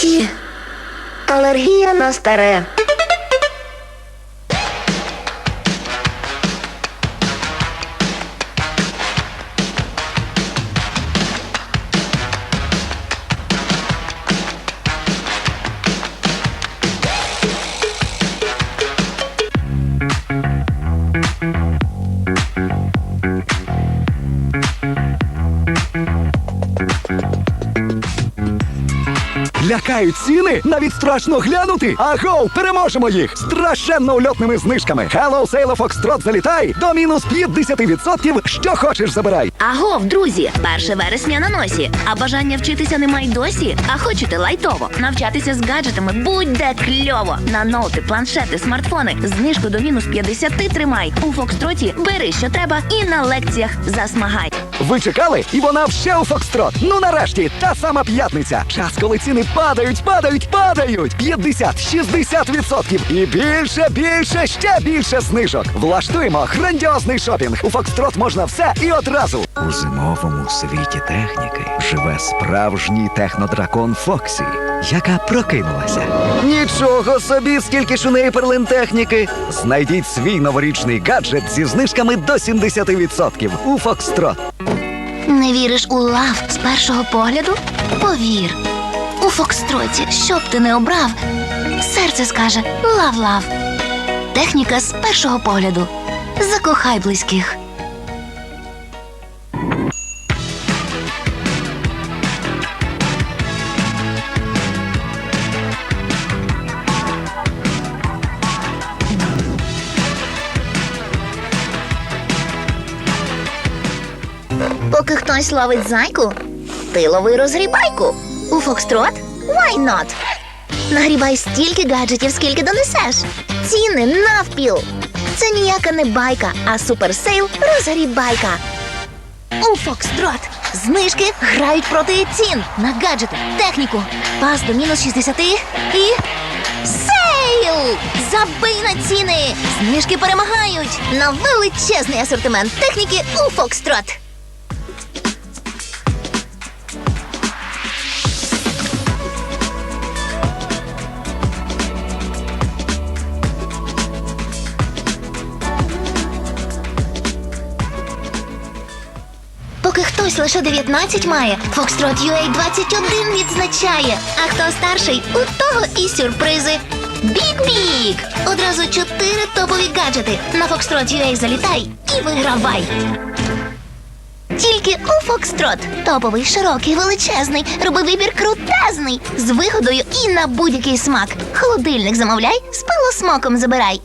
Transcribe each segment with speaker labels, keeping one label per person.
Speaker 1: Ті. Алергія на старе.
Speaker 2: Лякають ціни? Навіть страшно глянути. Агоу, переможемо їх страшенно ульотними знижками. Hello Sale Foxtrot залітай до мінус 50%. Що хочеш, забирай.
Speaker 3: Агов, друзі, 1 вересня на носі. А бажання вчитися нема й досі. А хочете лайтово навчатися з гаджетами будь-де кльово. На ноути, планшети, смартфони. Знижку до мінус 50 тримай. У Фокстроті бери, що треба, і на лекціях засмагай.
Speaker 2: Ви чекали? І вона вже у Foxtrot. Ну нарешті, та сама п'ятниця. Час, коли ціни падають, падають, падають. 50-60% і більше, більше, ще більше знижок. Влаштуємо грандіозний шопінг. У Foxtrot можна все і одразу. У зимовому світі техніки живе справжній технодракон Фоксі, яка прокинулася. Нічого собі, скільки ж у неї перлин техніки. Знайдіть свій новорічний гаджет зі знижками до 70% у Foxtrot.
Speaker 3: Не віриш у лав з першого погляду? Повір. У Фокстроті, що б ти не обрав, серце скаже лав-лав. Техніка з першого погляду. Закохай близьких. Хтось ловить зайку, ти лови розгрібайку. У Фокстрот? Why not? Нагрібай стільки гаджетів, скільки донесеш. Ціни навпіл. Це ніяка не байка, а суперсейл розгрібайка. У Фокстрот знижки грають проти цін на гаджети, техніку. Пас до мінус 60 і. Сейл! Забий на ціни! Знижки перемагають на величезний асортимент техніки у Фокстрот. Поки хтось лише 19 має, Foxtrot UA 21 відзначає. А хто старший, у того і сюрпризи. Бік-бік! Одразу чотири топові гаджети. На Foxtrot UA залітай і вигравай. Тільки у Foxtrot. Топовий, широкий, величезний, роби вибір крутезний. З вигодою і на будь-який смак. Холодильник замовляй, з пилосмоком забирай.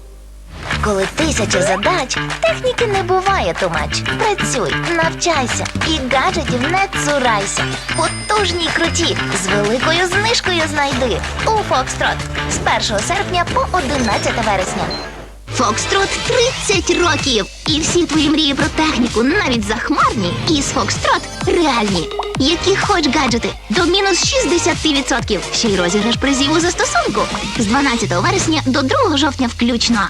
Speaker 3: Коли тисяча задач, техніки не буває тумач. Працюй, навчайся і гаджетів не цурайся. Потужні круті з великою знижкою знайди у Фокстрот з 1 серпня по 11 вересня. Фокстрот 30 років. І всі твої мрії про техніку, навіть захмарні, із Фокстрот реальні. Які хоч гаджети до мінус 60%. Ще й розіграш призів у застосунку з 12 вересня до 2 жовтня включно.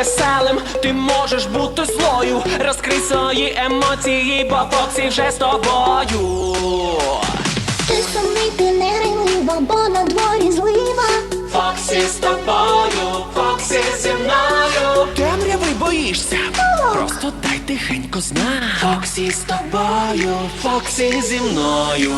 Speaker 4: Веселим, ти можеш бути злою. Розкрий свої емоції, бо Фоксі вже з тобою.
Speaker 5: Ти сумний, ти не грайлива, бо на дворі злива.
Speaker 4: Фоксі з тобою, Фоксі зі мною. Темряви боїшся, просто дай тихенько знак. Фоксі з тобою, Фоксі зі мною.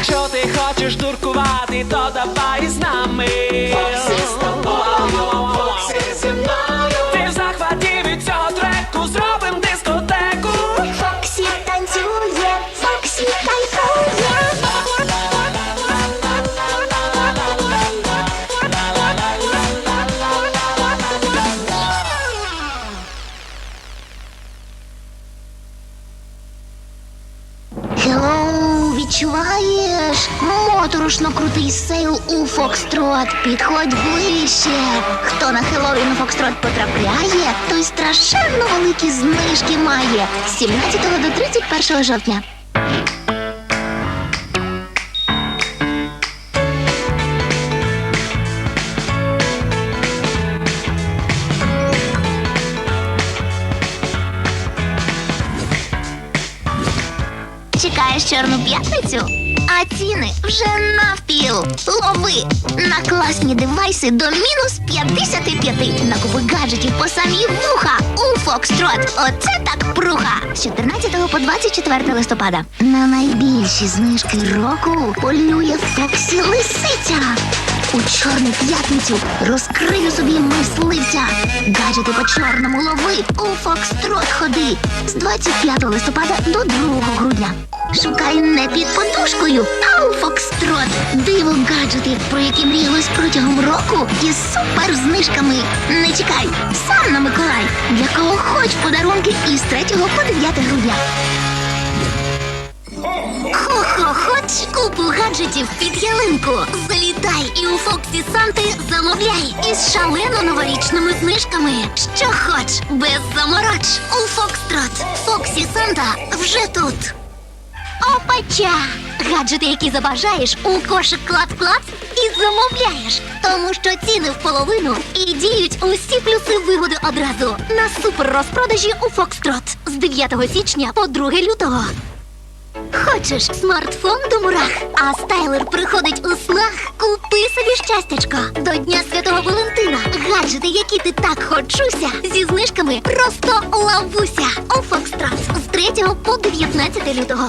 Speaker 4: Якщо ти хочеш дуркувати, то давай з нами. Фоксі з тобою, Фоксі зі мною. Ти в захваті від цього треку, зробим дискотеку.
Speaker 5: Фоксі танцює, Фоксі кайфує.
Speaker 3: Хеллоу, відчуваєш? моторошно крутий сейл у Фокстрот. Підходь ближче. Хто на Хеллоуін Фокстрот потрапляє, той страшенно великі знижки має з 17 до 31 жовтня.
Speaker 5: Чекаєш чорну п'ятницю? А ціни вже навпіл. Лови на класні девайси до мінус 55. Накупи гаджетів по самі вуха у Фокстрот. Оце так пруха. З 14 по 24 листопада. На найбільші знижки року полює Фоксі Лисиця. У чорну п'ятницю розкрию собі мисливця. Гаджети по чорному лови у Фокстрот ходи з 25 листопада до 2 грудня. Шукай не під подушкою, а у Фокстрот. Диво гаджети, про які мріялось протягом року, із супер знижками. Не чекай, сам на Миколай. Для кого хоч подарунки із 3 по 9 грудня. Хо-хо, купу гаджетів під ялинку. Залітай і у Фоксі Санти замовляй із шалено новорічними знижками. Що хоч, без замороч. У Фокстрот. Фоксі Санта вже тут. Опача! Гаджети, які забажаєш, у кошик клад-клад і замовляєш. Тому що ціни в половину і діють усі плюси вигоди одразу на супер розпродажі у Фокстрот з 9 січня по 2 лютого. Хочеш смартфон до мурах, а стайлер приходить у снах? Купи собі щастячко. До Дня Святого Валентина. Гаджети, які ти так хочуся, зі знижками просто лавуся. У Фокстрот з 3 по 19 лютого.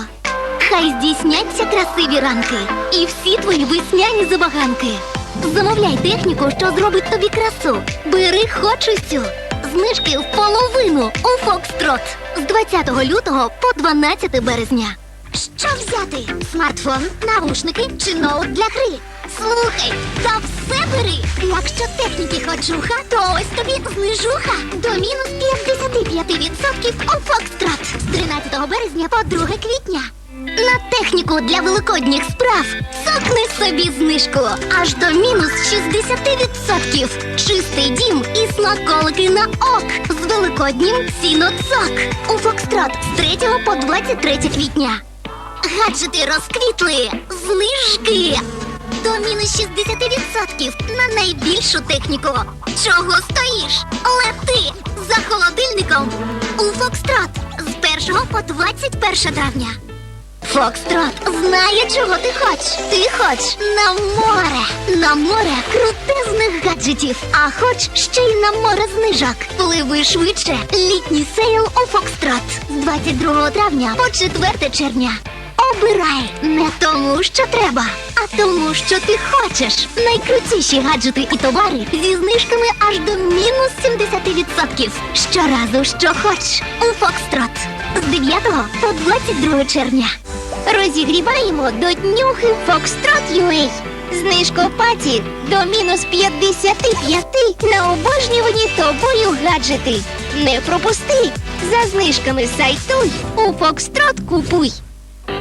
Speaker 5: Хай здійсняться красиві ранки і всі твої весняні забаганки. Замовляй техніку, що зробить тобі красу. Бери хочусю. Знижки в половину у Фокстрот з 20 лютого по 12 березня. Що взяти? Смартфон, навушники чи ноут для гри? Слухай, та все бери! Якщо техніки хочуха, то ось тобі знижуха до мінус 55% у Фокстрот з 13 березня по 2 квітня. На техніку для великодніх справ цокни собі знижку аж до мінус 60%. Чистий дім і смаколики на ок з великоднім ціноцок у Фокстрот з 3 по 23 квітня. Гаджети розквітли, знижки до мінус 60% на найбільшу техніку. Чого стоїш? Лети за холодильником у Фокстрот з 1 по 21 травня. Фокстрот знає, чого ти хочеш. Ти хочеш на море. На море крутезних гаджетів. А хоч ще й на море знижок. Пливи швидше. Літній сейл у Фокстрот з 22 травня по 4 червня. Обирай не тому, що треба, а тому, що ти хочеш. Найкрутіші гаджети і товари зі знижками аж до мінус 70%. Щоразу, що хочеш у Фокстрот з 9 по 22 червня. Розігріваємо до днюхи Фокстрот UA. Знижка в паті до мінус 55 на обожнювані тобою гаджети. Не пропусти! За знижками сайтуй у Фокстрот купуй.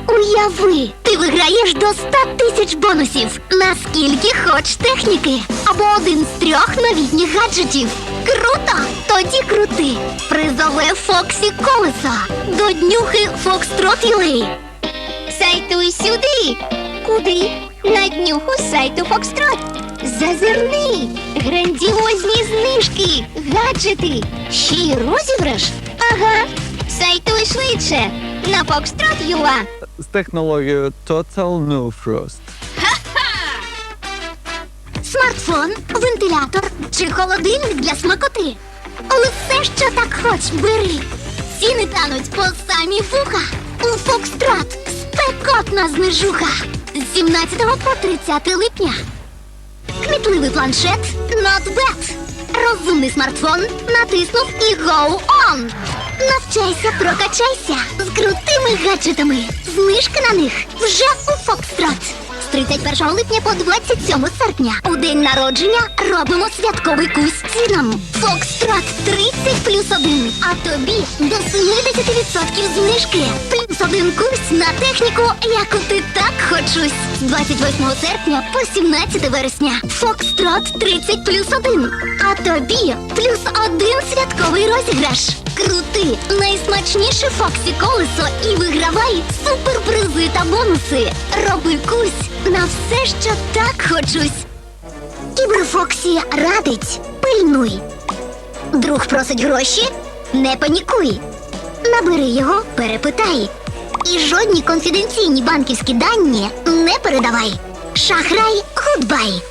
Speaker 5: Уяви, ти виграєш до 100 тисяч бонусів на скільки хоч техніки або один з трьох новітніх гаджетів. Круто! Тоді крути! Призове Фоксі колесо до днюхи Фокстрот UA. Сайтуй сюди. Куди? На днюху сайту Фокстрот. Зазирни. Грандіозні знижки, гаджети. Ще й розіграш. Ага. Сайтуй швидше. На Foxtrot.ua.
Speaker 6: з технологією Total No Frost.
Speaker 5: Смартфон, вентилятор чи холодильник для смакоти. Усе, що так хоч, бери. Ціни тануть по самі вуха. У Фокстрот спекотна знижуха. З 17 по 30 липня. Кмітливий планшет Not Bad. Розумний смартфон натиснув і Go On. Навчайся, прокачайся з крутими гаджетами. Знижки на них вже у Фокстрот. З 31 липня по 27 серпня. У день народження робимо святковий кусь цінам. Фокстрот 30 плюс 1. А тобі до 70% знижки. Один кусь на техніку, яку ти так хочусь. З 28 серпня по 17 вересня. Фокстрот 30 плюс 1. А тобі плюс один святковий розіграш. Крути найсмачніше Фоксі колесо і вигравай суперпризи та бонуси. Роби кусь на все, що так хочусь. Кіберфоксі радить, пильнуй. Друг просить гроші, не панікуй. Набери його, перепитай. І жодні конфіденційні банківські дані не передавай. Шахрай гудбай.